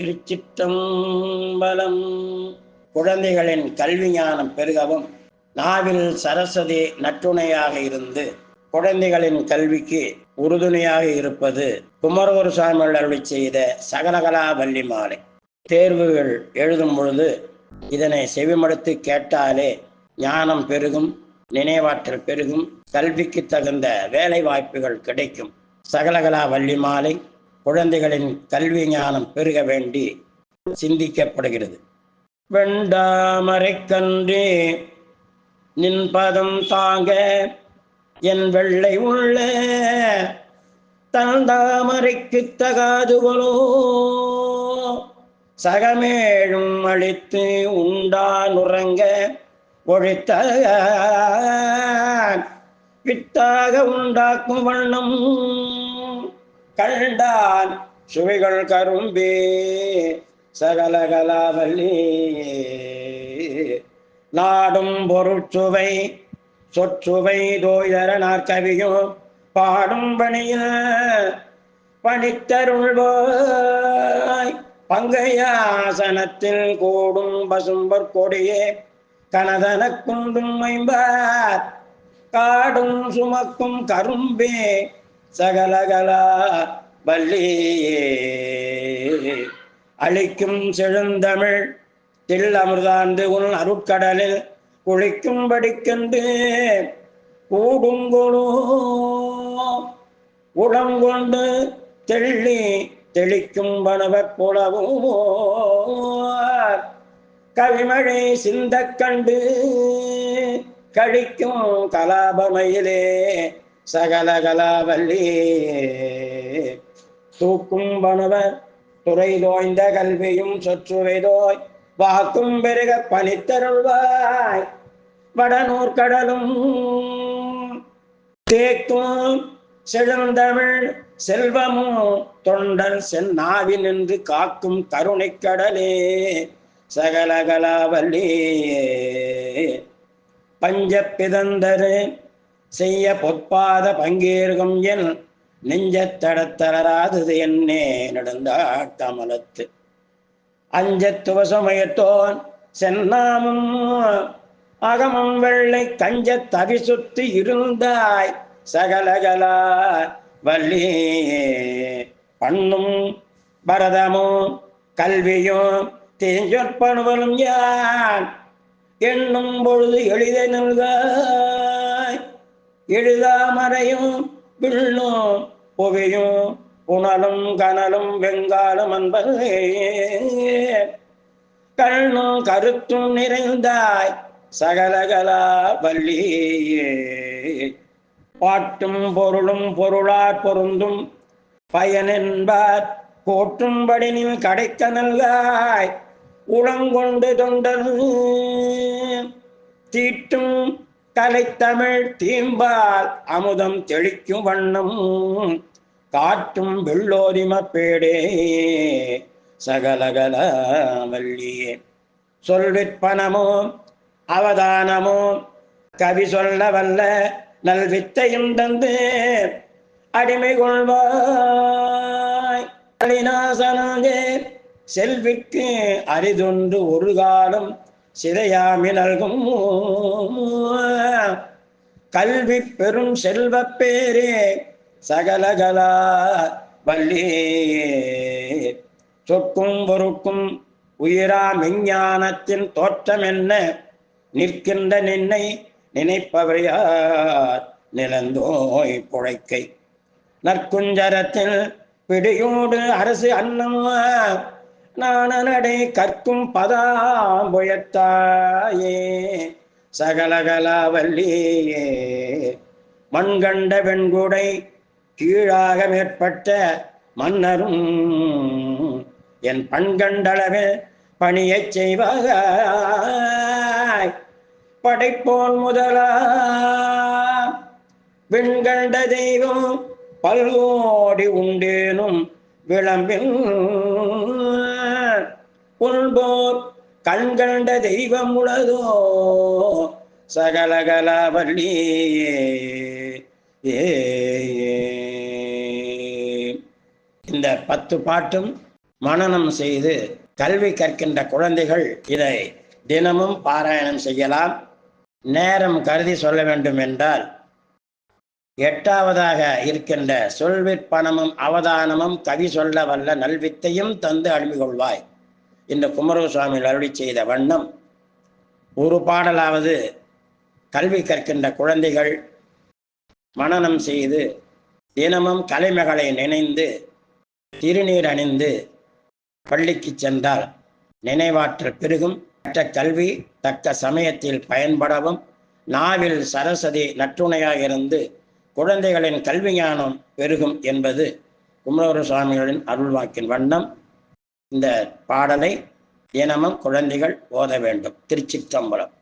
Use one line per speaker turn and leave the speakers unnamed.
திருச்சிற்றம்பலம். குழந்தைகளின் கல்வி ஞானம் பெருகவும் நாவில் சரஸ்வதி நற்றுணையாக இருந்து குழந்தைகளின் கல்விக்கு உறுதுணையாக இருப்பது குமரகுரு சாமிகள் அருளி செய்த சகலகலா வள்ளி மாலை. தேர்வுகள் எழுதும் பொழுது இதனை செவிமடுத்து கேட்டாலே ஞானம் பெருகும் நினைவாற்றல் பெருகும் கல்விக்கு தகுந்த வேலை வாய்ப்புகள் கிடைக்கும். சகலகலா வள்ளி மாலை. குழந்தைகளின் கல்வி ஞானம் பெருக வேண்டி சிந்திக்கப்படுகிறது. வெண்டாமரைக்கன்றே நின் பதம் தாங்க என் வெள்ளை உள்ள தந்தாமரைக்கு தகாதுகளோ சகமேழும் அழித்து உண்டான் உறங்க ஒழித்த வித்தாக உண்டாக்கும் வண்ணம் கண்டான். சுவைகள் கரும்பே சகலகலாவல்லி நாடும் பொருட்சுவை சொற்சுவை தோயர நாற்கவியும் பாடும் பணிய பணித்தருள்வாய். பங்கையாசனத்தில் கூடும் பசும்பர் கொடியே கனதன குண்டும் மைம்பார் காடும் சுமக்கும் கரும்பே சகலகலா வள்ளியே. அழிக்கும் செழுந்தமிழ் தில் அமிர்தாண்டு உன் அருட்கடலில் குளிக்கும் படிக்கண்டு கூடுங்குழு உளம் கொண்டு தெள்ளி தெளிக்கும் வனவர் புலவும் கவிமழை சிந்த கண்டு கழிக்கும் கலாபமையிலே சகலகலாவல்லி. தூக்கும் பணுவர் துறை தோய்ந்த கல்வியும் சொற்றுவைதோய் வாக்கும் பெருக பனித்தருள்வாய் வடநூர் கடலும் தேக்கும் செழுந்தமிழ் செல்வமும் தொண்டர் சென்னாவி நின்று காக்கும் கருணை கடலே. சகலகலாவல்லி. பஞ்ச பிதந்தரு. செய்ய பொற்பாத பங்கேற்கும் என் நெஞ்சத்தடத்தளராதது என்னே நடந்தாட்டமலத்து அஞ்சத்துவசமயத்தோன் சென்னாமும் அகமம் வெள்ளை கஞ்ச தவி சுத்தி இருந்தாய் சகலகலா வள்ளி. பண்ணும் பரதமும் கல்வியும் தேஞ்சொற்பணுவலும் யான். எண்ணும் பொழுது எளித நல்காய் எழுதாமறையும் வில்லும் புகையும் புனலும் கனலும் வெங்காலம் அன்பதே கண்ணும் கருத்தும் நிறைந்தாய் சகலகலா வள்ளியே. பாட்டும் பொருளும் பொருளார் பொருந்தும் பயனென்பார். போற்றும்படி நீ கடைக்க நல்காய். உளங்கொண்டு தொண்டர் தீட்டும் கலைத்தமிழ் தீம்பால் அமுதம் தெளிக்கும் வண்ணம் காட்டும் வெள்ளோரிம பேடே சகலகல வள்ளியே. சொல்விற்பனமோ அவதானமோ கவி சொல்ல வல்ல நல்வித்தையும் தந்து அடிமை கொள்வாய். அலிநாசனாகே செல்விக்கு அரிதொன்று ஒரு காலம் சிதையாமி நல்கும். கல்வி பெரும் செல்வ பேரே சகலகலா வள்ளியே சொற்கும் பொறுக்கும் உயிரா மெஞ்ஞானத்தின் தோற்றம் என்ன? நிற்கின்ற நின்னை நினைப்பவையார் நிலந்தோய் புழைக்கை. நற்குஞ்சரத்தில் பிடியோடு அரசு அன்னம் நானடை கற்கும் பதாம்புயத்தாயே. சகலகலாவல்லியே. மண்கண்ட வெண்குடை கீழாக மேற்பட்ட மன்னரும் என் பண்கண்டளவே பணியச் செய்வாய் படைப்போன் முதலா. விண்கண்ட தெய்வம் பல்கோடி உண்டேனும் விளம்பில். உள்போர் கண்கண்ட தெய்வம் உளதோ? சகலகலாவல்லி ஏ இந்த பத்து பாட்டும் மனனம் செய்து கல்வி கற்கின்ற குழந்தைகள் இதை தினமும் பாராயணம் செய்யலாம். நேரம் கருதி சொல்ல வேண்டும் என்றால் எட்டாவதாக இருக்கின்ற சொல்விற்பணமும் அவதானமும் கவி சொல்ல வல்ல நல்வித்தையும் தந்து அழுமி இந்த இந்த குமரசுவாமி அருளி செய்த வண்ணம் ஒரு பாடலாவது கல்வி கற்கின்ற குழந்தைகள் மனனம் செய்து தினமும் கலைமகளை நினைந்து திருநீர் அணிந்து பள்ளிக்கு சென்றால் நினைவாற்றல் பெருகும். மற்ற கல்வி தக்க சமயத்தில் பயன்படவும். நாவில் சரஸ்வதி நற்றுணையாக இருந்து குழந்தைகளின் கல்வி ஞானம் பெருகும் என்பது குமரகுரு சுவாமிகளின் அருள்வாக்கின் வண்ணம். இந்த பாடலை தினமும் குழந்தைகள் ஓத வேண்டும். திருச்சிற்றம்பலம்.